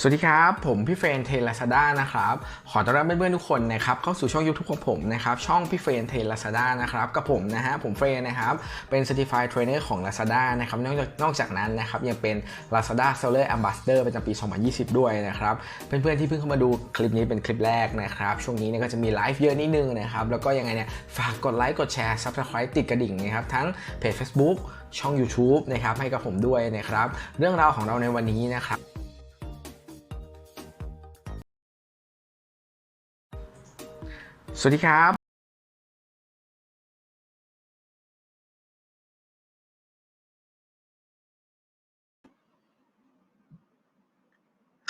สวัสดีครับ ผมพี่เฟรนเทลาซาด้านะครับ ขอต้อนรับเพื่อนๆทุกคนนะครับเข้าสู่ช่อง YouTube ของผมนะครับช่องพี่เฟรนเทลาซาด้านะครับกับผมนะฮะผมเฟรนนะครับเป็น Certified Trainer ของ Lazada นะครับนอกจากนอกจากนั้นนะครับยังเป็น Lazada Seller Ambassador ประจำปี 2020 ด้วยนะครับเพื่อนๆที่เพิ่งเข้ามาดูคลิปนี้เป็นคลิปแรกนะครับช่วงนี้เนี่ยก็จะมีไลฟ์เยอะนิดนึงนะครับแล้วก็ยังไงเนี่ยฝากกดไลค์กดแชร์ Subscribe ติดกระดิ่งนะครับทั้งเพจ Facebook ช่อง YouTube นะครับให้กับผมด้วยนะครับเรื่องราวของเราในวันนี้นะครับ สวัสดีครับ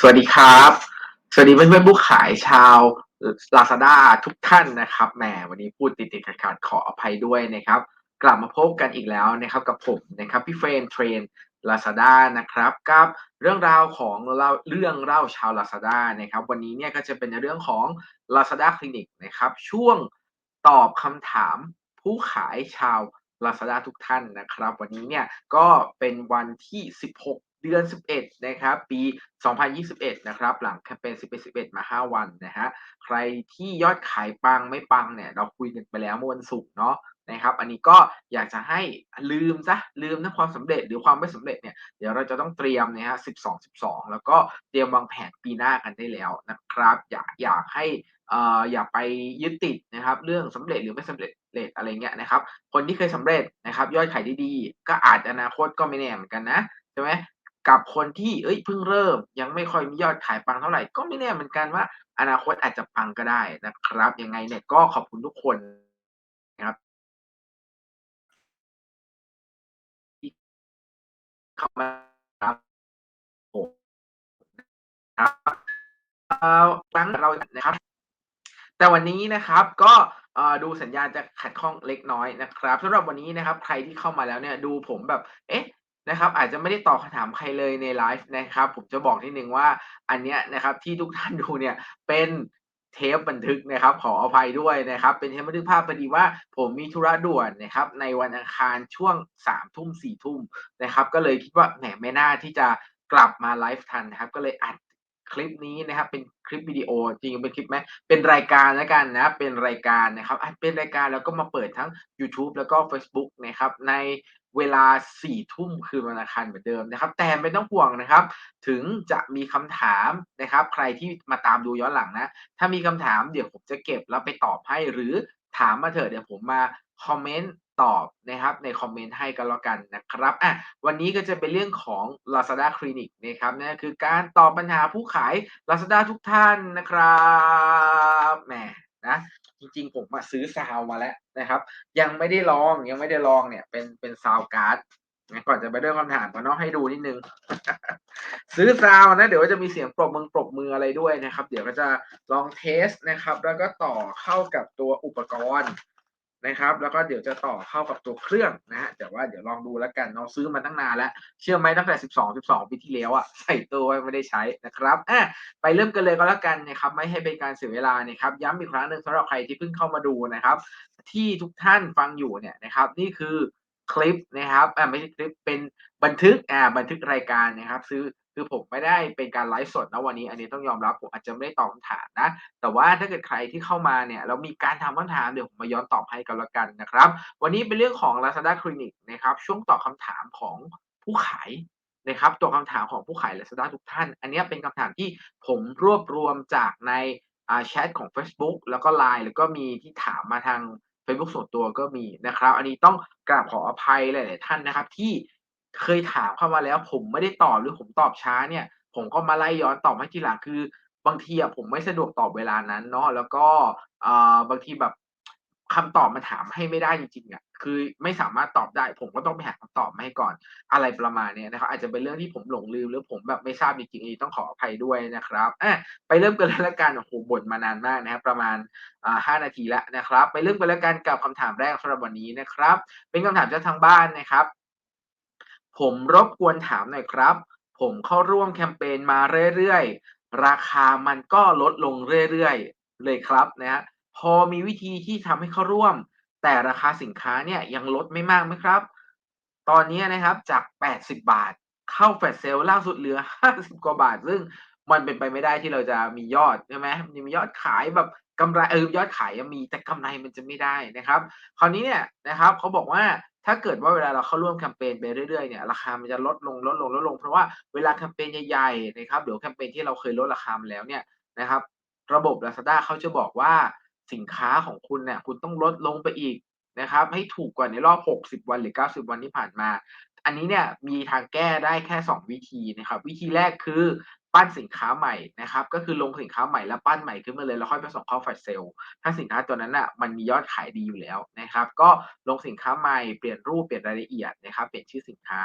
สวัสดีครับ สวัสดีเพื่อนๆผู้ขายชาว Lazada ทุกท่านนะครับแหมวันนี้พูดติดๆขัดๆขออภัยด้วยนะครับ กลับมาพบกันอีกแล้วนะครับกับผมนะครับพี่เฟรนเทรน Lazada นะครับกับเรื่องราวของเราเรื่องเล่าชาว Lazada นะครับวันนี้เนี่ยก็จะเป็นเรื่องของ Lazada Clinic นะครับช่วงตอบคำถามผู้ขายชาว Lazada ทุกท่านนะครับ วันนี้เนี่ยก็เป็นวันที่ 16เดือน 11 นะครับ ปี 2021 นะครับ หลังแคมเปญ11 11 มา 5 วันนะฮะ ใครที่ยอดขายปังไม่ปังเนี่ย เราคุยกันไปแล้วเมื่อวันศุกร์เนาะ นะครับ อันนี้ก็อยากจะให้ลืมซะลืมทั้งความสำเร็จหรือความไม่สำเร็จเนี่ยเดี๋ยวเราจะต้องเตรียมนะฮะ12 12แล้วก็เตรียมวางแผนปีหน้ากันได้แล้วนะครับ อยากอยากให้อ่ออย่าไปยึดติดนะครับ เรื่องสำเร็จหรือไม่สำเร็จเลทอะไรเงี้ยนะครับ คนที่เคยสำเร็จนะครับ ยอดขายดีๆก็อาจอนาคตก็ไม่แน่เหมือนกันนะใช่ไหมกับคนที่เอ้ยเพิ่งเริ่ม ยังไม่ค่อยมียอดขายปังเท่าไหร่ก็ไม่แน่เหมือนกันว่า อนาคตอาจจะปังก็ได้นะครับยังไงเนี่ยก็ขอบคุณทุกคน เข้ามาครับผมครับเอ่อครั้งเรานะครับ แต่วันนี้นะครับก็ดูสัญญาณจะขัดข้องเล็กน้อยนะครับสำหรับวันนี้นะครับ ใครที่เข้ามาแล้วเนี่ยดูผมแบบ เอ๊ะนะครับ อาจจะไม่ได้ตอบคำถามใครเลยในไลฟ์นะครับ ผมจะบอกนิดนึงว่าอันเนี้ยนะครับ ที่ทุกท่านดูเนี่ยเป็น เทปบันทึกนะครับ ขออภัยด้วยนะครับ เป็นเทปบันทึกภาพพอดีว่าผมมีธุระด่วนนะครับ ในวันอังคารช่วงสามทุ่มสี่ทุ่มนะครับ ก็เลยคิดว่าแหมไม่น่าที่จะกลับมาไลฟ์ทันนะครับ ก็เลยอัดคลิปนี้นะครับเป็นคลิปวิดีโอจริงเป็นคลิปไหมเป็นรายการแล้วกันนะเป็นรายการนะครับอะเป็นรายการแล้วก็มาเปิดทั้ง YouTube แล้วก็ Facebook นะครับใน เวลา4ทุ่มคืนวันอังคารเหมือนเดิมนะครับ แต่ไม่ต้องห่วงนะครับ ถึงจะมีคำถามนะครับ ใครที่มาตามดูย้อนหลังนะ ถ้ามีคำถามเดี๋ยวผมจะเก็บแล้วไปตอบให้หรือถามมาเถอะเดี๋ยวผมมาคอมเมนต์ตอบนะครับในคอมเมนต์ให้กันแล้วกันนะครับอะวันนี้ก็จะเป็นเรื่องของ Lazada Clinic นะครับนั่นคือการตอบปัญหาผู้ขาย Lazada ทุกท่านนะครับแหมนะ จริง ๆ ผมมาซื้อซาวมาแล้วนะครับ ยังไม่ได้ลองยังไม่ได้ลองเนี่ย เป็นเป็นซาวการ์ดนะก่อนจะไปเริ่มคำถามก็น้องให้ดูนิดนึง ซื้อซาวนะ เดี๋ยวจะมีเสียงปรบมือปรบมืออะไรด้วยนะครับ เดี๋ยวก็จะลองเทสนะครับ แล้วก็ต่อเข้ากับตัวอุปกรณ์ นะครับ แล้วก็เดี๋ยวจะต่อเข้ากับตัวเครื่องนะฮะแต่ว่าเดี๋ยวลองดูแล้วกันเราซื้อมาตั้งนานแล้ว เชื่อไหมตั้งแต่ 12 12 ปีที่แล้วอะใส่ตัวไว้ไม่ได้ใช้นะครับอะไปเริ่มกันเลยก็แล้วกันนะครับ ไม่ให้เป็นการเสียเวลานะครับ ย้ำอีกครั้งหนึ่งสำหรับใครที่เพิ่งเข้ามาดูนะครับ ที่ทุกท่านฟังอยู่เนี่ยนะครับ นี่คือคลิปนะครับอ่าไม่ใช่คลิปเป็นบันทึกอ่าบันทึกรายการนะครับ ซื้อ คือผมไม่ได้เป็นการไลฟ์สดนะวันนี้ อันนี้ต้องยอมรับผมอาจจะไม่ได้ตอบคำถามนะ แต่ว่าถ้าเกิดใครที่เข้ามาเนี่ยแล้วมีการทำคำถามเดี๋ยวผมมาย้อนตอบให้กันล้วกันนะครับ วันนี้เป็นเรื่องของ Lazada Clinic นะครับช่วงตอบคำถามของผู้ขายนะครับตอบคำถามของผู้ขาย Lazada ทุกท่าน อันนี้เป็นคำถามที่ผมรวบรวมจากในแชทของ Facebook แล้วก็ Line แล้วก็มีที่ถามมาทาง Facebook ส่วนตัวก็มีนะครับ อันนี้ต้องกราบขออภัยหลาย ๆ ท่านนะครับที่ เคยถามเข้ามาแล้วผมไม่ได้ตอบหรือผมตอบช้าเนี่ย ผมก็มาไล่ย้อนตอบให้ทีหลังคือบางทีอะผมไม่สะดวกตอบเวลานั้นเนาะแล้วก็อ่าบางทีแบบคำตอบมันถามให้ไม่ได้จริงๆอะคือไม่สามารถตอบได้ ผมก็ต้องไปหาคำตอบมาให้ก่อนอะไรประมาณเนี้ยนะครับ อาจจะเป็นเรื่องที่ผมหลงลืมหรือผมแบบไม่ทราบจริงๆต้องขออภัยด้วยนะครับอะไปเริ่มกันเลยล้วกันโอ้โฮบ่นมานานมากนะครับประมาณอ่า5นาทีแล้วนะครับ ไปเริ่มกันแล้วกันกับคำถามแรกสำหรับวันนี้นะครับ เป็นคำถามจากทางบ้านนะครับ ผมรบกวนถามหน่อยครับ ผมเข้าร่วมแคมเปญมาเรื่อยๆ ราคามันก็ลดลงเรื่อยๆ เลยครับนะฮะพอมีวิธีที่ทำให้เข้าร่วม แต่ราคาสินค้าเนี่ยยังลดไม่มากไหมครับ ตอนนี้นะครับจาก 80 บาท เข้า Flash Sale ล่าสุดเหลือ 50 กว่าบาท ซึ่งมันเป็นไปไม่ได้ที่เราจะมียอดใช่ไหมมียอดขายแบบ กำไรเออยอดขายยังมีแต่กำไรมันจะไม่ได้นะครับ คราวนี้เนี่ยนะครับเขาบอกว่าถ้าเกิดว่าเวลาเราเข้าร่วมแคมเปญไปเรื่อยๆเนี่ยราคามันจะลดลงลดลงลดลงเพราะว่าเวลาแคมเปญใหญ่ๆนะครับหรือแคมเปญที่เราเคยลดราคามาแล้วเนี่ยนะครับ ระบบ Lazada เขาจะบอกว่าสินค้าของคุณเนี่ยคุณต้องลดลงไปอีกนะครับ ให้ถูกกว่าในรอบ 60 วันหรือ 90 วันที่ผ่านมา อันนี้เนี่ยมีทางแก้ได้แค่ 2 วิธีนะครับ วิธีแรกคือ ปั้นสินค้าใหม่นะครับ ก็คือลงสินค้าใหม่แล้วปั้นใหม่ขึ้นมาเลยแล้วค่อยไปส่งเข้า Flash Sale ถ้าสินค้าตัวนั้นน่ะมันมียอดขายดีอยู่แล้วนะครับ ก็ลงสินค้าใหม่เปลี่ยนรูปเปลี่ยนรายละเอียดนะครับเปลี่ยนชื่อสินค้า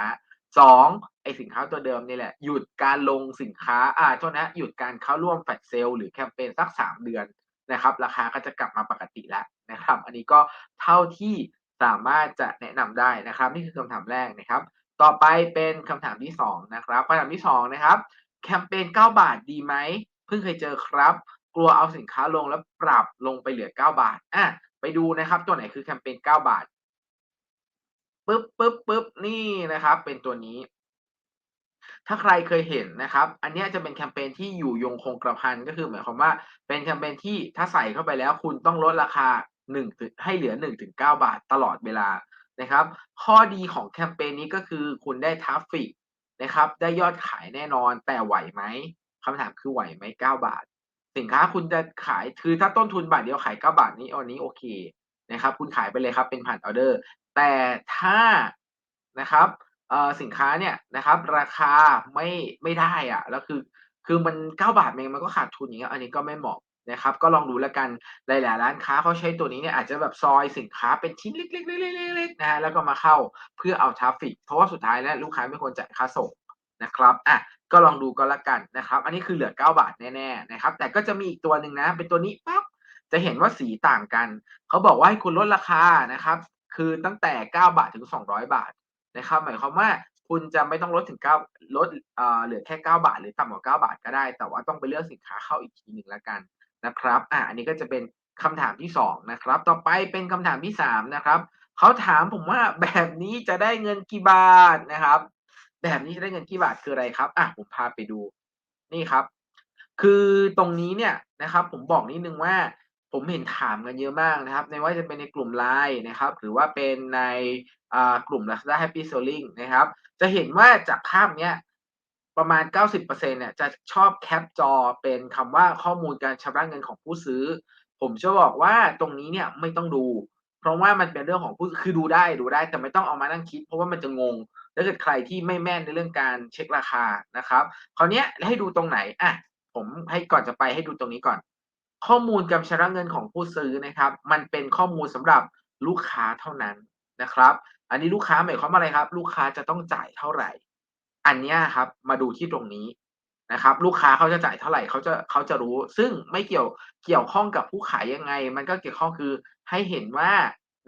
2ไอสินค้าตัวเดิมนี่แหละ หยุดการลงสินค้าอ่าโทษนะหยุดการเข้าร่วมแฟลชเซลหรือแคมเปญสัก3เดือนนะครับ ราคาก็จะกลับมาปกติแล้วนะครับ อันนี้ก็เท่าที่สามารถจะแนะนำได้นะครับ นี่คือคำถามแรกนะครับ ต่อไปเป็นคำถามที่2นะครับคำถามที่2นะครับ แคมเปญ9 บาทดีไหมเพิ่งเคยเจอครับ กลัวเอาสินค้าลงแล้วปรับลงไปเหลือ 9 บาทอะไปดูนะครับ ตัวไหนคือแคมเปญ9 บาทปึ๊บปึ๊บปึ๊บนี่นะครับ เป็นตัวนี้ ถ้าใครเคยเห็นนะครับ อันนี้จะเป็นแคมเปญที่อยู่ยงคงกระพันก็คือหมายความว่า เป็นแคมเปญที่ถ้าใส่เข้าไปแล้วคุณต้องลดราคา1ถึงให้เหลือ1ถึง9บาทตลอดเวลานะครับ ข้อดีของแคมเปญนี้ก็คือคุณได้ทราฟฟิก นะครับ ได้ยอดขายแน่นอนแต่ไหวไหมคำถามคือไหวไหม9บาท สินค้าคุณจะขายคือถ้าต้นทุนบาทเดียวขาย9บาทนี้อันนี้โอเคนะครับ คุณขายไปเลยครับเป็นผ่านออเดอร์ แต่ถ้านะครับสินค้าเนี่ยนะครับ ราคาไม่ไม่ได้อะแล้วคือคือมัน9บาทเองมันก็ขาดทุนอย่างเงี้ยอันนี้ก็ไม่เหมาะ นะครับก็ลองดูแล้วกันหลายๆร้านค้าเขาใช้ตัวนี้เนี่ยอาจจะแบบซอยสินค้าเป็นชิ้นเล็กๆๆๆๆนะฮะแล้วก็มาเข้าเพื่อเอาทราฟฟิก เพราะว่าสุดท้ายแล้วลูกค้าไม่ควรจ่ายค่าส่งนะครับอะก็ลองดูก็แล้วกันนะครับ อันนี้คือเหลือ 9 บาทแน่ๆนะครับ แต่ก็จะมีอีกตัวหนึ่งนะ เป็นตัวนี้ปั๊บจะเห็นว่าสีต่างกัน เขาบอกว่าให้คุณลดราคานะครับ คือตั้งแต่ 9 บาทถึง 200 บาทนะครับ หมายความว่าคุณจะไม่ต้องลดถึง9ลดเอ่อเหลือแค่ 9 บาท หรือต่ำกว่า 9 บาทก็ได้ แต่ว่าต้องไปเลือกสินค้าเข้าอีกทีหนึ่งล้วกัน นะครับอ่าอันนี้ก็จะเป็นคำถามที่2นะครับ ต่อไปเป็นคำถามที่3นะครับเขาถามผมว่าแบบนี้จะได้เงินกี่บาทนะครับ แบบนี้จะได้เงินกี่บาทคืออะไรครับอะผมพาไปดูนี่ครับ คือตรงนี้เนี่ยนะครับ ผมบอกนิดนึงว่าผมเห็นถามกันเยอะมากนะครับ ในว่าจะเป็นในกลุ่ม LINE นะครับ หรือว่าเป็นในอ่ากลุ่ม Lazada Happy Selling นะครับ จะเห็นว่าจากภาพเนี้ย ประมาณ 90%เนี่ยจะชอบแคปจอเป็นคำว่าข้อมูลการชำระเงินของผู้ซื้อ ผมจะบอกว่าตรงนี้เนี่ยไม่ต้องดู เพราะว่ามันเป็นเรื่องของผู้คือดูได้ดูได้แต่ไม่ต้องเอามานั่งคิด เพราะว่ามันจะงงถ้าเกิดใครที่ไม่แม่นในเรื่องการเช็คราคานะครับคราวนี้ให้ดูตรงไหนอะผมให้ก่อนจะไปให้ดูตรงนี้ก่อน ข้อมูลการชำระเงินของผู้ซื้อนะครับ มันเป็นข้อมูลสำหรับลูกค้าเท่านั้นนะครับ อันนี้ลูกค้าหมายความว่าอะไรครับ ลูกค้าจะต้องจ่ายเท่าไหร่ อันเนี้ยครับ มาดูที่ตรงนี้นะครับ ลูกค้าเขาจะจ่ายเท่าไหร่เขาจะเขาจะรู้ ซึ่งไม่เกี่ยวเกี่ยวข้องกับผู้ขายยังไง มันก็เกี่ยวข้องคือให้เห็นว่า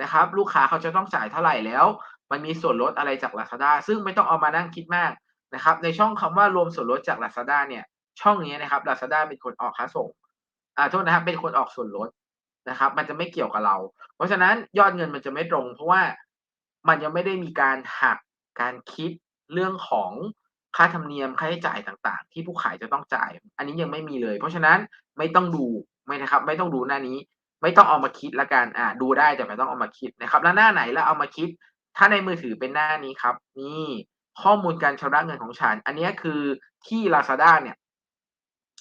นะครับ ลูกค้าเขาจะต้องจ่ายเท่าไหร่แล้ว มันมีส่วนลดอะไรจาก Lazada ซึ่งไม่ต้องเอามานั่งคิดมากนะครับ ในช่องคำว่ารวมส่วนลดจาก Lazada เนี่ยช่องนี้นะครับ Lazada เป็นคนออกค่าส่งอ่าโทษนะครับเป็นคนออกส่วนลดนะครับ มันจะไม่เกี่ยวกับเรา เพราะฉะนั้นยอดเงินมันจะไม่ตรง เพราะว่ามันยังไม่ได้มีการหักการคิด เรื่องของค่าธรรมเนียมค่าใช้จ่ายต่างๆ ที่ผู้ขายจะต้องจ่าย อันนี้ยังไม่มีเลย เพราะฉะนั้นไม่ต้องดูไม่นะครับ ไม่ต้องดูหน้านี้ ไม่ต้องเอามาคิดละกันอ่าดูได้แต่ไม่ต้องเอามาคิดนะครับ แล้วหน้าไหนแล้วเอามาคิด ถ้าในมือถือเป็นหน้านี้ครับ นี่ข้อมูลการชำระเงินของฉัน อันนี้คือที่ Lazada เนี่ย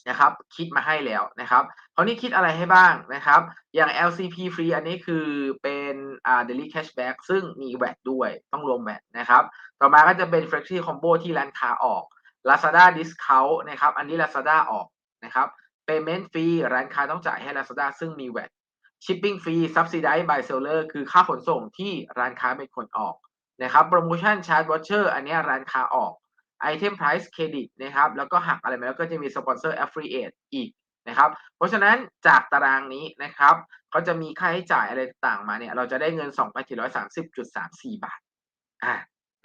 นะครับ คิดมาให้แล้วนะครับคราวนี้คิดอะไรให้บ้างนะครับ อย่าง LCP Free อันนี้คือเป็นอ่า Daily Cashback ซึ่งมี VAT ด้วยต้องรวม VAT นะครับ ต่อมาก็จะเป็น Flexi Combo ที่ร้านค้าออก Lazada Discount นะครับ อันนี้ Lazada ออกนะครับ Payment Fee ร้านค้าต้องจ่ายให้ Lazada ซึ่งมี VAT Shipping Fee Subsidized by Seller คือค่าขนส่งที่ร้านค้าเป็นคนออกนะครับ Promotion Charge Voucher อันนี้ร้านค้าออก Item Price Credit นะครับ แล้วก็หักอะไรมาแล้วก็จะมีสปอนเซอร์ Affiliate อีกนะครับ เพราะฉะนั้นจากตารางนี้นะครับเขาจะมีค่าใช้จ่ายอะไรต่างมาเนี่ย เราจะได้เงิน 2,730.34 บาทอ่า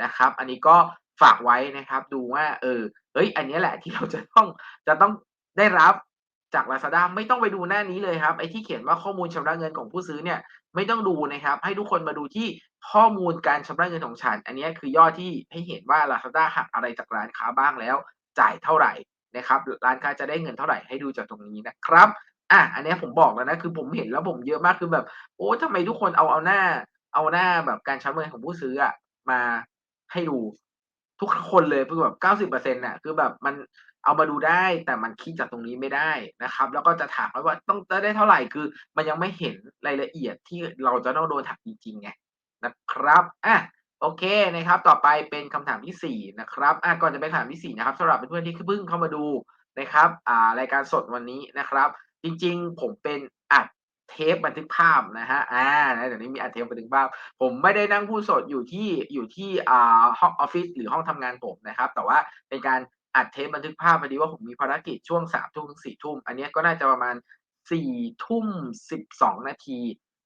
นะครับ อันนี้ก็ฝากไว้นะครับ ดูว่า เออเฮ้ย อันนี้แหละที่เราจะต้องจะต้องได้รับ จาก Lazada ไม่ต้องไปดูหน้านี้เลยครับไอ้ที่เขียนว่าข้อมูลชำระเงินของผู้ซื้อเนี่ยไม่ต้องดูนะครับ ให้ทุกคนมาดูที่ข้อมูลการชำระเงินของฉัน อันนี้คือยอดที่ให้เห็นว่า Lazada หักอะไรจากร้านค้าบ้างแล้ว จ่ายเท่าไหร่นะครับร้านค้าจะได้เงินเท่าไหร่ให้ดูจากตรงนี้นะครับอะอันนี้ผมบอกแล้วนะคือผมเห็นแล้วผมเยอะมากคือแบบ โอ้ทำไมทุกคนเอาเอาหน้า เอาหน้าแบบการใช้เงินของผู้ซื้ออะมาให้ดูทุกคนเลยคือแบบเก้าสิบเปอร์เซ็นต์น่ะคือแบบมัน เอามาดูได้แต่มันคิดจากตรงนี้ไม่ได้นะครับ แล้วก็จะถามว่าต้องจะได้เท่าไหร่คือ มันยังไม่เห็นรายละเอียดที่เราจะต้องโดนถักจริงๆไงนะครับอะโอเคนะครับ ต่อไปเป็นคำถามที่สี่นะครับอะก่อนจะไปคำถามที่สี่นะครับสำหรับเพื่อนๆที่เพิ่งเข้ามาดูนะครับอ่ารายการสดวันนี้นะครับ จริงๆ ผมเป็นอัดเทปบันทึกภาพนะฮะอ่าเดี๋ยวนี้มีอัดเทปบันทึกภาพ ผมไม่ได้นั่งพูดสดอยู่ที่อยู่ที่อ่าห้องออฟฟิศหรือห้องทำงานผมนะครับ แต่ว่าเป็นการ อัดเทปบันทึกภาพพอดีว่าผมมีภารกิจช่วงสามทุ่มถึงสี่ทุ่ม อันนี้ก็น่าจะประมาณสี่ทุ่มสิบสองนาที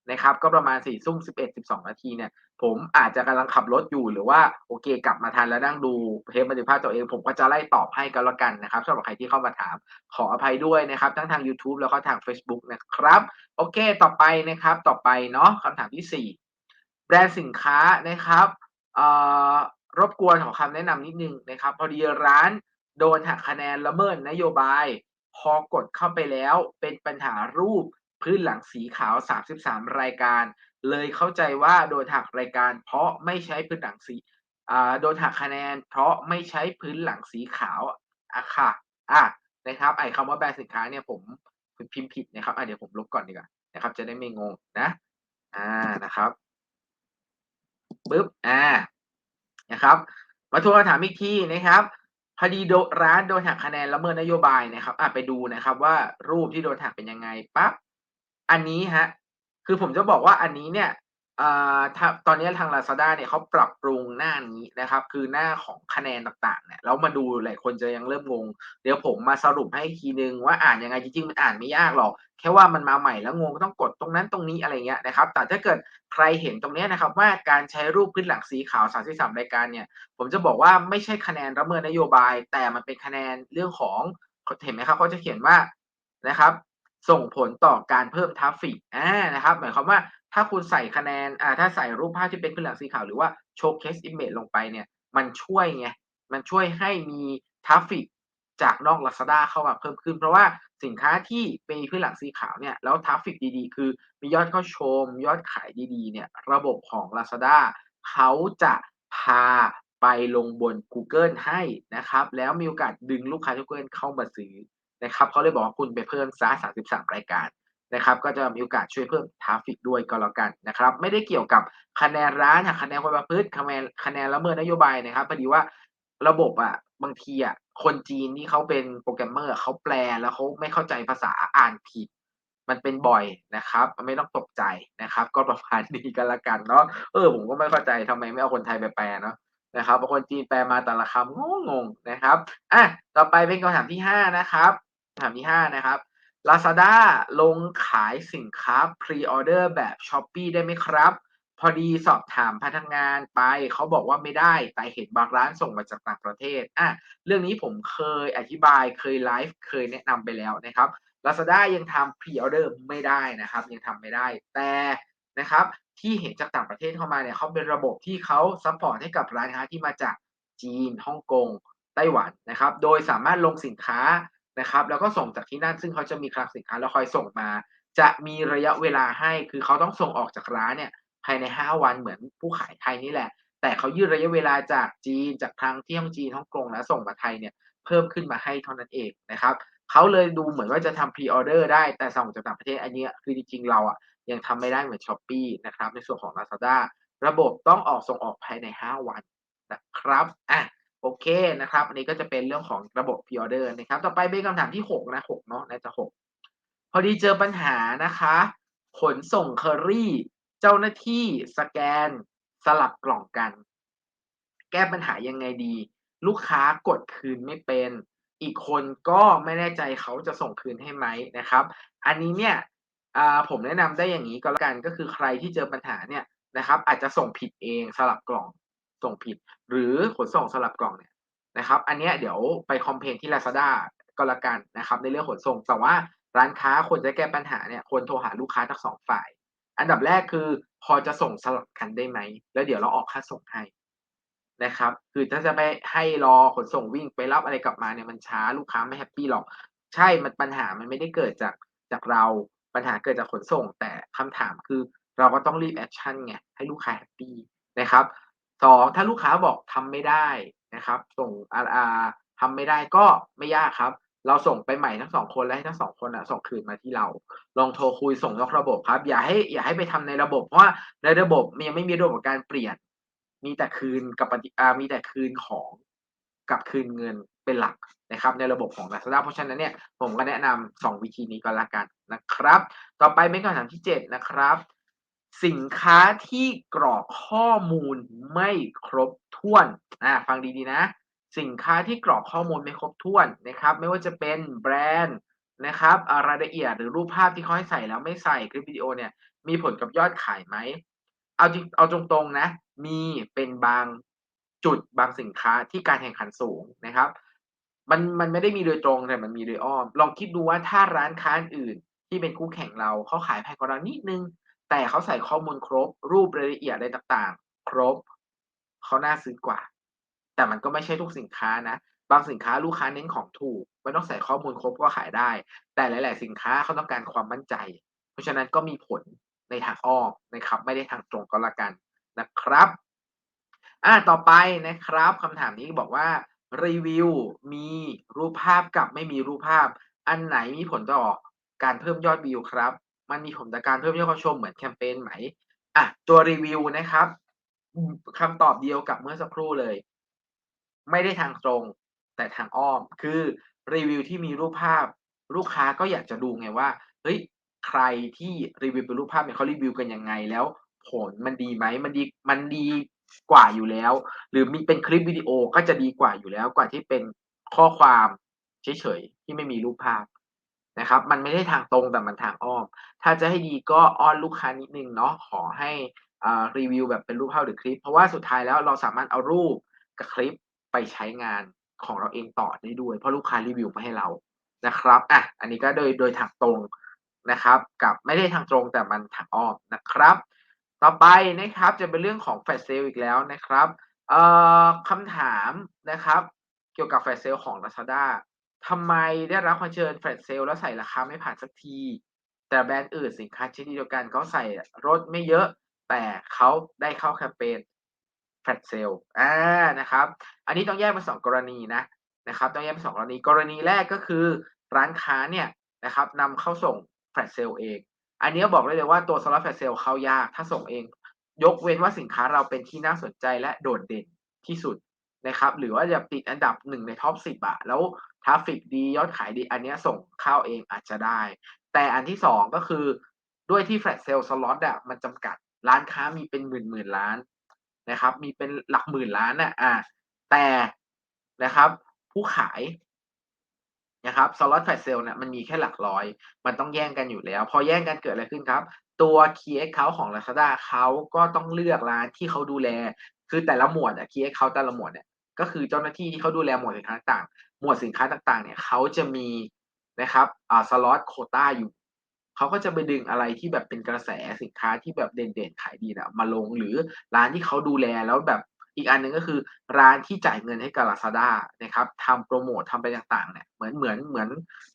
นะครับ ก็ประมาณสี่ทุ่มสิบเอ็ดสิบสองนาทีเนี่ย ผมอาจจะกำลังขับรถอยู่หรือว่าโอเค กลับมาทันแล้วนั่งดูเทปบันทึกภาพตัวเอง ผมก็จะไล่ตอบให้กันละกันนะครับสำหรับใครที่เข้ามาถามขออภัยด้วยนะครับ ทั้งทาง YouTube แล้วก็ทาง Facebook นะครับ โอเค ต่อไปนะครับ ต่อไปเนาะคำถามที่4แบรนด์สินค้านะครับเอ่อรบกวนขอคำแนะนำนิดนึงนะครับ พอดีร้าน โดนหักคะแนนละเมิดนโยบาย พอกดเข้าไปแล้วเป็นปัญหารูปพื้นหลังสีขาว 33 รายการ เลยเข้าใจว่าโดนหักรายการ เพราะไม่ใช้พื้นหลังสีอ่าโดนหักคะแนน เพราะไม่ใช้พื้นหลังสีขาวอะค่ะอะนะครับไอ้คำว่าแบรนด์สินค้าเนี่ยผมพิมพ์ผิดนะครับอะเดี๋ยวผมลบก่อนดีกว่านะครับ จะได้ไม่งงนะ อ่านะครับปึ๊บอ่านะครับ มาทวนคำถามอีกทีนะครับ พอดีโดร้านโดนหักคะแนนละเมิดนโยบายนะครับอะไปดูนะครับ ว่ารูปที่โดนหักเป็นยังไงปั๊บอันนี้ฮะ คือผมจะบอกว่าอันนี้เนี่ย อ่าถ้าตอนนี้ทาง Lazada เนี่ยเขาปรับปรุงหน้านี้นะครับ คือหน้าของคะแนนต่างๆเนี่ยแล้วมาดูหลายคนจะยังเริ่มงง เดี๋ยวผมมาสรุปให้อีกทีนึงว่าอ่านยังไงจริงๆมันอ่านไม่ยากหรอก แค่ว่ามันมาใหม่แล้วงงก็ต้องกดตรงนั้นตรงนี้อะไรเงี้ยนะครับ แต่ถ้าเกิดใครเห็นตรงนี้นะครับ ว่าการใช้รูปพื้นหลังสีขาว 33 รายการเนี่ย ผมจะบอกว่าไม่ใช่คะแนนละเมิดนโยบาย แต่มันเป็นคะแนนเรื่องของเห็นไหมครับเขาจะเขียนว่านะครับส่งผลต่อการเพิ่มทราฟฟิกอ่านะครับ หมายความว่า ถ้าคุณใส่คะแนนอ่าถ้าใส่รูปภาพที่เป็นพื้นหลังสีขาวหรือว่า showcase image ลงไปเนี่ย มันช่วยไง มันช่วยให้มีทราฟฟิกจากนอก Lazada เข้ามาเพิ่มขึ้น เพราะว่าสินค้าที่มีพื้นหลังสีขาวเนี่ยแล้วทราฟฟิกดีๆ คือมียอดเข้าชม ยอดขายดีๆเนี่ยระบบของ Lazada เขาจะพาไปลงบน Google ให้นะครับ แล้วมีโอกาสดึงลูกค้าทุกคนเข้ามาซื้อนะครับเขาเลยบอกว่าคุณไปเพิ่มซะ33 รายการ นะครับก็จะมีโอกาสช่วยเพิ่มทราฟิกด้วยก็แล้วกันนะครับไม่ได้เกี่ยวกับคะแนนร้านคะแนนความประพฤติคะแนนคะแนนละเมิดนโยบายนะครับพอดีว่าระบบอะบางทีอะคนจีนที่เขาเป็นโปรแกรมเมอร์เขาแปลแล้วเขาไม่เข้าใจภาษาอ่านผิด มันเป็นบ่อยนะครับ ไม่ต้องตกใจนะครับ ก็ประมาณนี้กันละกันเนาะเออผมก็ไม่เข้าใจทำไมไม่เอาคนไทยไปแปลเนาะนะครับบางคนจีนแปลมาแต่ละคำงงๆนะครับอะต่อไปเป็นคำถามที่ห้านะครับคำถามที่ห้านะครับ Lazada ลงขายสินค้า Pre-order แบบ Shopee ได้ไหมครับ พอดีสอบถามพนักงานไป เขาบอกว่าไม่ได้ แต่เห็นบางร้านส่งมาจากต่างประเทศอะเรื่องนี้ผมเคยอธิบายเคยไลฟ์เคยแนะนำไปแล้วนะครับ Lazada ยังทำ Pre-order ไม่ได้นะครับ ยังทำไม่ได้แต่นะครับ ที่เห็นจากต่างประเทศเข้ามาเนี่ยเขาเป็นระบบที่เขาซัพพอร์ตให้กับร้านค้าที่มาจากจีนฮ่องกงไต้หวันนะครับ โดยสามารถลงสินค้า นะครับ แล้วก็ส่งจากที่นั่นซึ่งเขาจะมีคลังสินค้าแล้วคอยส่งมา จะมีระยะเวลาให้คือเขาต้องส่งออกจากร้านเนี่ยภายใน 5 วันเหมือนผู้ขายไทยนี่แหละ แต่เขายืดระยะเวลาจากจีนจากทางที่ฮ่องจีนฮ่องกงแล้วส่งมาไทยเนี่ยเพิ่มขึ้นมาให้เท่านั้นเองนะครับเขาเลยดูเหมือนว่าจะทำพรีออเดอร์ได้แต่ส่งจากต่างประเทศอันนี้คือจริงๆเราอะยังทำไม่ได้เหมือนช้อปปีนะครับในส่วนของ Lazada ระบบต้องออกส่งออกภายใน 5 วันนะครับอะ โอเคนะครับ อันนี้ก็จะเป็นเรื่องของระบบ pre order นะครับ ต่อไปเป็นคำถามที่ 6 นะ6เนาะน่าจะ 6 พอดีเจอปัญหานะคะ ขนส่งเคอรี่ เจ้าหน้าที่สแกนสลับกล่องกัน แก้ปัญหายังไงดี ลูกค้ากดคืนไม่เป็น อีกคนก็ไม่แน่ใจเขาจะส่งคืนให้ไหมนะครับ อันนี้เนี่ยผมแนะนำได้อย่างนี้ก็แล้วกันก็คือใครที่เจอปัญหาเนี่ยนะครับ อาจจะส่งผิดเองสลับกล่อง ส่งผิด หรือขนส่งสลับกล่องเนี่ยนะครับ อันนี้เดี๋ยวไปคอมเพลนที่ Lazada ก็แล้วกันนะครับ ในเรื่องขนส่ง แต่ว่าร้านค้าควรจะแก้ปัญหาเนี่ยควรโทรหาลูกค้าทั้งสองฝ่าย อันดับแรกคือพอจะส่งสลับกันได้ไหม แล้วเดี๋ยวเราออกค่าส่งให้นะครับ คือถ้าจะไปให้รอขนส่งวิ่งไปรับอะไรกลับมาเนี่ยมันช้าลูกค้าไม่แฮปปี้หรอก ใช่มันปัญหามันไม่ได้เกิดจากจากเราปัญหาเกิดจากขนส่ง แต่คำถามคือเราก็ต้องรีบแอกชันไงให้ลูกค้าแฮปปี้นะครับ 2ถ้าลูกค้าบอกทำไม่ได้นะครับ ส่งอ่าอ่าทำไม่ได้ก็ไม่ยากครับ เราส่งไปใหม่ทั้ง2คนและให้ทั้ง2คนน่ะส่งคืนมาที่เรา ลองโทรคุยส่งนอกระบบครับ อย่าให้อย่าให้ไปทำในระบบเพราะว่าในระบบมันยังไม่มีระบบการเปลี่ยน มีแต่คืนกับปฏิอามีแต่คืนของกับคืนเงินเป็นหลักนะครับ ในระบบของ Lazada เพราะฉะนั้นเนี่ยผมก็แนะนำ2วิธีนี้ก็แล้วกันนะครับ ต่อไปเป็นคำถามที่ 7 นะครับ สินค้าที่กรอกข้อมูลไม่ครบถ้วนอ่าฟังดีๆนะ สินค้าที่กรอกข้อมูลไม่ครบถ้วนนะครับ ไม่ว่าจะเป็นแบรนด์นะครับรายละเอียดหรือรูปภาพที่เขาให้ใส่แล้วไม่ใส่คลิปวิดีโอเนี่ยมีผลกับยอดขายไหมเอาจริงเอาตรงๆนะ มีเป็นบางจุดบางสินค้าที่การแข่งขันสูงนะครับ มันมันไม่ได้มีโดยตรงแต่มันมีโดยอ้อม ลองคิดดูว่าถ้าร้านค้าอื่นที่เป็นคู่แข่งเราเขาขายแพงกว่าเรานิดนึง แต่เขาใส่ข้อมูลครบ รูปรายละเอียดอะไรต่างๆ ครบเขาน่าซื้อกว่า แต่มันก็ไม่ใช่ทุกสินค้านะ บางสินค้าลูกค้าเน้นของถูกไม่ต้องใส่ข้อมูลครบก็ขายได้ แต่หลาย ๆ สินค้าเขาต้องการความมั่นใจ เพราะฉะนั้นก็มีผลในทางอ้อมนะครับ ไม่ได้ทางตรงก็แล้วกันนะครับอ่าต่อไปนะครับคำถามนี้บอกว่ารีวิวมีรูปภาพกับไม่มีรูปภาพ อันไหนมีผลต่อการเพิ่มยอดวิวครับ มันมีผลต่อการเพิ่มยอดเข้าชมเหมือนแคมเปญไหมอะตัวรีวิวนะครับคำตอบเดียวกับเมื่อสักครู่เลย ไม่ได้ทางตรง แต่ทางอ้อม คือรีวิวที่มีรูปภาพ ลูกค้าก็อยากจะดูไงว่าเฮ้ยใครที่รีวิวเป็นรูปภาพเนี่ยเขารีวิวกันยังไงแล้ว ผลมันดีไหมมันดีมันดีกว่าอยู่แล้ว หรือมีเป็นคลิปวิดีโอก็จะดีกว่าอยู่แล้วกว่าที่เป็นข้อความเฉยๆที่ไม่มีรูปภาพ นะครับ มันไม่ได้ทางตรงแต่มันทางอ้อม ถ้าจะให้ดีก็อ้อนลูกค้านิดหนึ่งเนาะขอให้รีวิวแบบเป็นรูปภาพหรือคลิป เพราะว่าสุดท้ายแล้วเราสามารถเอารูปกับคลิปไปใช้งานของเราเองต่อได้ด้วย เพราะลูกค้ารีวิวมาให้เรานะครับอะอันนี้ก็โดยโดยทางตรงนะครับ กับไม่ได้ทางตรงแต่มันทางอ้อมนะครับ ต่อไปนะครับจะเป็นเรื่องของ Flash Sale อีกแล้วนะครับเอ่อคำถามนะครับ เกี่ยวกับ Flash Sale ของ Lazada ทำไมได้รับคำเชิญ Flash Sale แล้วใส่ราคาไม่ผ่านสักที แต่แบรนด์อื่นสินค้าชนิดเดียวกันเขาใส่ลดไม่เยอะ แต่เขาได้เข้าแคมเปญ Flash Sale อานะครับ อันนี้ต้องแยกเป็น2กรณีนะนะครับ ต้องแยกเป็น2กรณี กรณีแรกก็คือร้านค้าเนี่ยนะครับนำเข้าส่ง Flash Sale เอง อันนี้บอกได้เลยว่าตัว Slot Flash Sale เข้ายากถ้าส่งเอง ยกเว้นว่าสินค้าเราเป็นที่น่าสนใจและโดดเด่นที่สุด นะครับหรือว่าจะติดอันดับ1ในท็อป10อะแล้วทราฟฟิกดียอดขายดี อันเนี้ยส่งเข้าเองอาจจะได้ แต่อันที่2ก็คือด้วยที่ Flash Sale Slot อะมันจำกัดร้านค้ามีเป็นหมื่นๆล้านนะครับ มีเป็นหลักหมื่นล้านนะอาแต่นะครับ ผู้ขายนะครับ Slot Flash Sale เนี่ยมันมีแค่หลักร้อย มันต้องแย่งกันอยู่แล้ว พอแย่งกันเกิดอะไรขึ้นครับ ตัว Key Account ของ Lazada เขาก็ต้องเลือกร้านที่เขาดูแล คือแต่ละหมวดอะ Key Account แต่ละหมวดเนี่ย ก็คือเจ้าหน้าที่ที่เขาดูแลหมวดสินค้าต่างหมวดสินค้าต่างๆ เนี่ยเขาจะมีนะครับอ่า Slot โควตาอยู่เขาก็จะไปดึงอะไรที่แบบเป็นกระแสสินค้าที่แบบเด่นๆขายดีนะมาลงหรือร้านที่เขาดูแลแล้วแบบอีกอันหนึ่งก็คือร้านที่จ่ายเงินให้กับ Lazada นะครับทำโพรโมตทำอะไรต่างๆเนี่ยเหมือนเหมือนเหมือน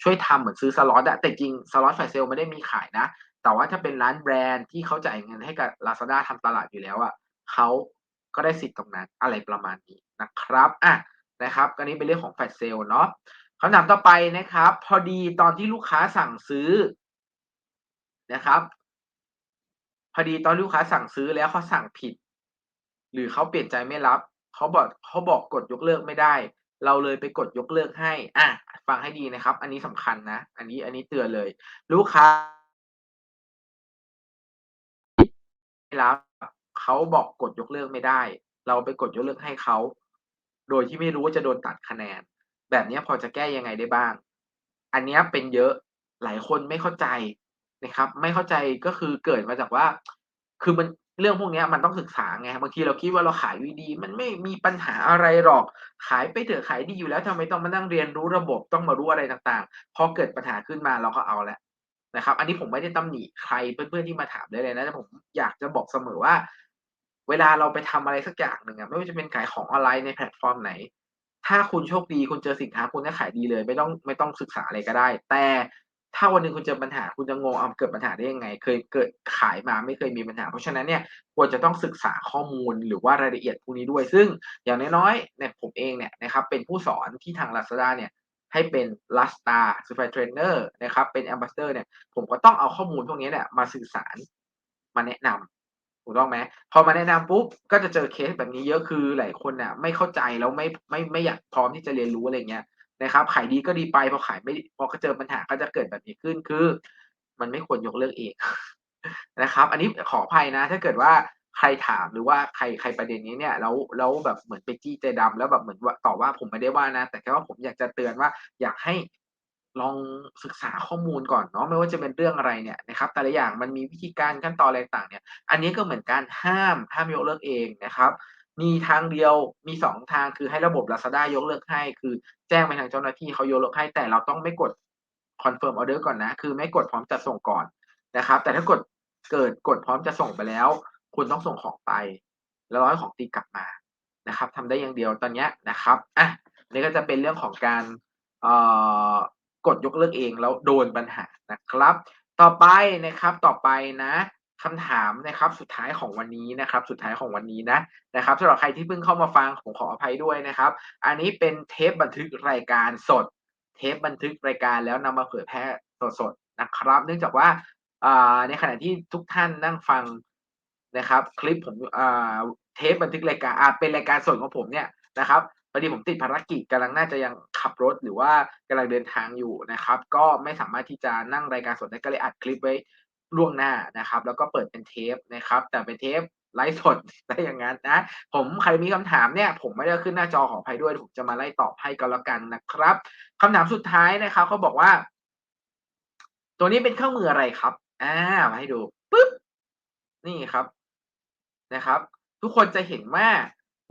ช่วยทำเหมือนซื้อ Slot อะแต่จริง Slot Flash Sale ไม่ได้มีขายนะ แต่ว่าถ้าเป็นร้านแบรนด์ที่เขาจ่ายเงินให้กับ Lazada ทำตลาดอยู่แล้วอะเขาก็ได้สิทธิ์ตรงนั้นอะไรประมาณนี้ นะครับอะนะครับอันนี้เป็นเรื่องของ Flash Sale เนาะคำถามต่อไปนะครับ พอดีตอนที่ลูกค้าสั่งซื้อนะครับ พอดีตอนลูกค้าสั่งซื้อแล้วเขาสั่งผิด หรือเขาเปลี่ยนใจไม่รับเขาบอกเขาบอกกดยกเลิกไม่ได้ เราเลยไปกดยกเลิกให้อาฟังให้ดีนะครับ อันนี้สำคัญนะ อันนี้อันนี้เตือนเลย ลูกค้าไม่รับเขาบอกกดยกเลิกไม่ได้ เราไปกดยกเลิกให้เขา โดยที่ไม่รู้ว่าจะโดนตัดคะแนน แบบนี้พอจะแก้ยังไงได้บ้าง อันนี้เป็นเยอะหลายคนไม่เข้าใจนะครับ ไม่เข้าใจก็คือเกิดมาจากว่า คือมันเรื่องพวกนี้มันต้องศึกษาไงบางทีเราคิดว่าเราขายอยู่ดี มันไม่มีปัญหาอะไรหรอก ขายไปเถอะขายดีอยู่แล้วทำไมต้องมานั่งเรียนรู้ระบบต้องมารู้อะไรต่างๆ พอเกิดปัญหาขึ้นมาเราก็เอาแล้วนะครับ อันนี้ผมไม่ได้ตำหนิใครเพื่อนๆที่มาถามได้เลยนะแต่ผมอยากจะบอกเสมอว่า เวลาเราไปทำอะไรสักอย่างหนึ่งอะไม่ว่าจะเป็นขายของออนไลน์ในแพลตฟอร์มไหน ถ้าคุณโชคดีคุณเจอสินค้าคุณก็ขายดีเลย ไม่ต้องไม่ต้องศึกษาอะไรก็ได้ แต่ถ้าวันหนึ่งคุณเจอปัญหาคุณจะงงเอาเกิดปัญหาได้ยังไง เคยเกิดขายมาไม่เคยมีปัญหา เพราะฉะนั้นเนี่ยควรจะต้องศึกษาข้อมูลหรือว่ารายละเอียดพวกนี้ด้วย ซึ่งอย่างน้อยๆเนี่ยผมเองเนี่ยนะครับเป็นผู้สอนที่ทาง Lazada เนี่ยให้เป็น Lasta Certified Trainer นะครับเป็น Ambassador เนี่ยผมก็ต้องเอาข้อมูลพวกนี้เนี่ยมาสื่อสารมาแนะนำ ถูกต้องไหมพอมาแนะนำปุ๊บก็จะเจอเคสแบบนี้เยอะคือหลายคนน่ะ ไม่เข้าใจแล้วไม่ไม่ไม่อยากพร้อมที่จะเรียนรู้อะไรเงี้ยนะครับ ขายดีก็ดีไปพอขายไม่พอเจอปัญหาก็จะเกิดแบบนี้ขึ้นคือ มันไม่ควรยกเลิกเองนะครับ อันนี้ขออภัยนะ ถ้าเกิดว่าใครถามหรือว่าใครใครประเด็นนี้เนี่ยแล้วแล้วแบบเหมือนไปจี้ใจดำแล้วแบบเหมือนว่าต่อว่าผมไม่ได้ว่านะ แต่แค่ว่าผมอยากจะเตือนว่าอยากให้ ลองศึกษาข้อมูลก่อนเนาะไม่ว่าจะเป็นเรื่องอะไรเนี่ยนะครับ แต่ละอย่างมันมีวิธีการขั้นตอนอะไรต่างเนี่ย อันนี้ก็เหมือนการห้ามห้ามยกเลิกเองนะครับ มีทางเดียวมีสองทางคือให้ระบบ Lazada ยกเลิกให้ คือแจ้งไปทางเจ้าหน้าที่เขายกเลิกให้แต่เราต้องไม่กด confirm order ก่อนนะ คือไม่กดพร้อมจะส่งก่อนนะครับ แต่ถ้ากดเกิดกดพร้อมจะส่งไปแล้ว คุณต้องส่งของไป แล้วร้อให้ของตีกลับมานะครับทำได้อย่างเดียวตอนนี้นะครับอะนี่ก็จะเป็นเรื่องของการเอ่อ กดยกเลิกเองแล้วโดนปัญหานะครับ ต่อไปนะครับต่อไปนะคำถามนะครับสุดท้ายของวันนี้นะครับ สุดท้ายของวันนี้นะนะครับสำหรับใครที่เพิ่งเข้ามาฟังผมขออภัยด้วยนะครับ อันนี้เป็นเทปบันทึกรายการสด เทปบันทึกรายการแล้วนำมาเผยแพร่สดๆนะครับ เนื่องจากว่าในขณะที่ทุกท่านนั่งฟังนะครับ คลิปผมเทปบันทึกรายการเป็นรายการสดของผมเนี่ยนะครับ อดีผมติดภารกิจกำลังน่าจะยังขับรถหรือว่ากำลังเดินทางอยู่นะครับ ก็ไม่สามารถที่จะนั่งรายการสดได้ก็เลยอัดคลิปไว้ล่วงหน้านะครับ แล้วก็เปิดเป็นเทปนะครับ แต่เป็นเทปไลฟ์สดได้อย่างนั้นนะ ผมใครมีคำถามเนี่ย ผมไม่ได้ขึ้นหน้าจอขออภัยด้วย ผมจะมาไล่ตอบให้ก็แล้วกันนะครับคำถามสุดท้ายนะครับเขาบอกว่า ตัวนี้เป็นเครื่องมืออะไรครับอ่ามาให้ดูปึ๊บนี่ครับนะครับ ทุกคนจะเห็นว่า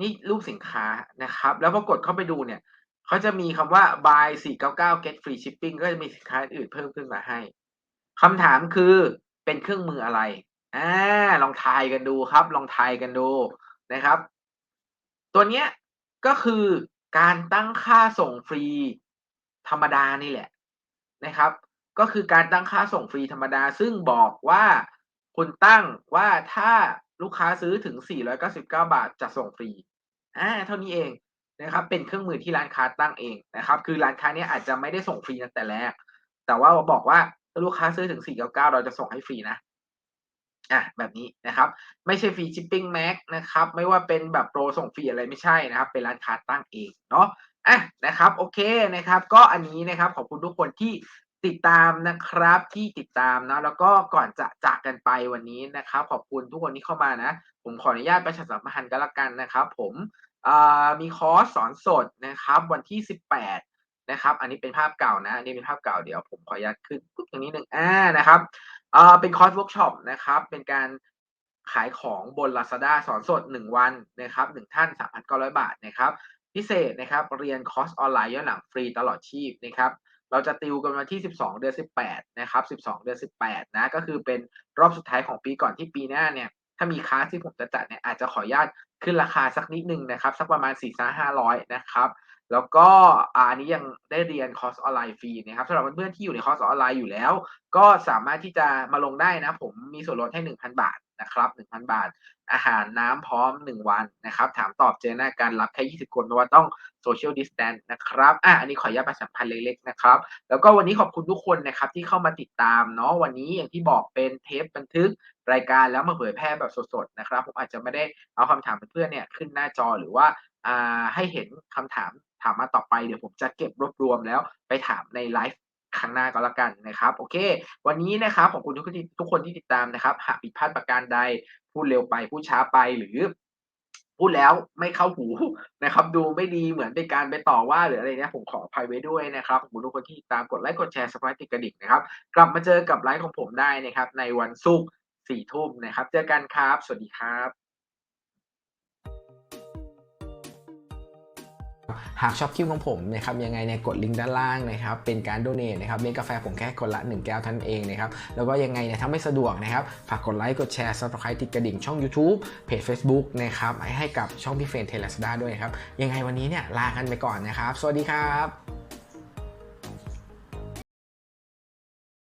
นี่รูปสินค้านะครับ แล้วพอกดเข้าไปดูเนี่ยเขาจะมีคำว่า buy 499 get free shipping ก็จะมีสินค้าอื่นเพิ่มขึ้นมาให้คำถามคือเป็นเครื่องมืออะไรอ่าลองทายกันดูครับ ลองทายกันดูนะครับ ตัวเนี้ยก็คือการตั้งค่าส่งฟรีธรรมดานี่แหละนะครับ ก็คือการตั้งค่าส่งฟรีธรรมดา ซึ่งบอกว่าคุณตั้งว่าถ้า ลูกค้าซื้อถึง 499 บาทจะส่งฟรีอ่าเท่านี้เองนะครับ เป็นเครื่องมือที่ร้านค้าตั้งเองนะครับ คือร้านค้าเนี้ยอาจจะไม่ได้ส่งฟรีตั้งแต่แรก แต่ว่าบอกว่าถ้าลูกค้าซื้อถึง 499 เราจะส่งให้ฟรีนะอะแบบนี้นะครับ ไม่ใช่ฟรีชิปปิ้งแม็กนะครับ ไม่ว่าเป็นแบบโปรส่งฟรีอะไรไม่ใช่นะครับ เป็นร้านค้าตั้งเองเนาะอะนะครับ โอเคนะครับ ก็อันนี้นะครับขอบคุณทุกคนที่ ติดตามนะครับที่ติดตามนะแล้วก็ก่อนจะจากกันไปวันนี้นะครับ ขอบคุณทุกคนที่เข้ามานะ ผมขออนุญาตประชาสัมพันธ์กันละกันนะครับ ผมมีคอร์สสอนสดนะครับ วันที่ 18 นะครับ อันนี้เป็นภาพเก่านะอันนี้เป็นภาพเก่าเดี๋ยวผมขออนุญาตขึ้นปุ๊บตรงนี้หนึ่งอ่านะครับเป็นคอร์สเวิร์กช็อปนะครับ เป็นการขายของบน Lazada สอนสด 1 วันนะครับ1ท่าน 3,900 บาทนะครับ พิเศษนะครับ เรียนคอร์สออนไลน์ย้อนหลังฟรีตลอดชีพนะครับ เราจะติวกันวันที่ 12 เดือน 18 นะครับ 12 เดือน 18 นะ ก็คือเป็นรอบสุดท้ายของปีก่อนที่ปีหน้าเนี่ย ถ้ามีคลาสที่ผมจะจัดเนี่ย อาจจะขออนุญาตขึ้นราคาสักนิดนึงนะครับ สักประมาณ 4-500 นะครับ แล้วก็อันนี้ยังได้เรียนคอร์สออนไลน์ฟรีนะครับสำหรับเพื่อนๆที่อยู่ในคอร์สออนไลน์อยู่แล้ว ก็สามารถที่จะมาลงได้นะ ผมมีส่วนลดให้ 1,000 บาท นะครับ1,000บาท อาหารน้ำพร้อม1วันนะครับ ถามตอบเจอหน้าการรับแค่20คนเพราะว่าต้อง social distance นะครับอะอันนี้ขออนุญาตประชาสัมพันธ์เล็กๆนะครับ แล้วก็วันนี้ขอบคุณทุกคนนะครับที่เข้ามาติดตามเนาะวันนี้อย่างที่บอกเป็นเทปบันทึกรายการแล้วมาเผยแพร่แบบสดๆนะครับผมอาจจะไม่ได้เอาคำถามเพื่อนๆเนี่ยขึ้นหน้าจอหรือว่าอ่าให้เห็นคำถามถามมาต่อไปเดี๋ยวผมจะเก็บรวบรวมแล้วไปถามในไลฟ์ ครั้งหน้าก็แล้วกันนะครับ โอเค วันนี้นะครับขอบคุณทุกคนที่ทุกคนที่ติดตามนะครับหากผิดพลาดประการใดพูดเร็วไปพูดช้าไปหรือพูดแล้วไม่เข้าหูนะครับ ดูไม่ดีเหมือนเป็นการไปต่อว่าหรืออะไรเนี่ยผมขออภัยไว้ด้วยนะครับขอบคุณทุกคนที่ติดตามกดไลค์กดแชร์สปายติดกระดิ่งนะครับ กลับมาเจอกับไลฟ์ของผมได้นะครับ ในวันศุกร์สี่ทุ่มนะครับ เจอกันครับ สวัสดีครับ หากชอบคลิปของผมนะครับยังไงเนี่ยกดลิงก์ด้านล่างนะครับเป็นการโดเนทนะครับเมกาแฟผมแค่คนละ 1 แก้วท่านเองนะครับแล้วก็ยังไงเนี่ยถ้าไม่สะดวกนะครับฝากกดไลค์กดแชร์ subscribe ติดกระดิ่งช่อง YouTube เพจ Facebook นะครับให้กับช่องพี่เฟรนเทเลสดาด้วยนะครับยังไงวันนี้เนี่ยลากันไปก่อนนะครับ สวัสดีครับ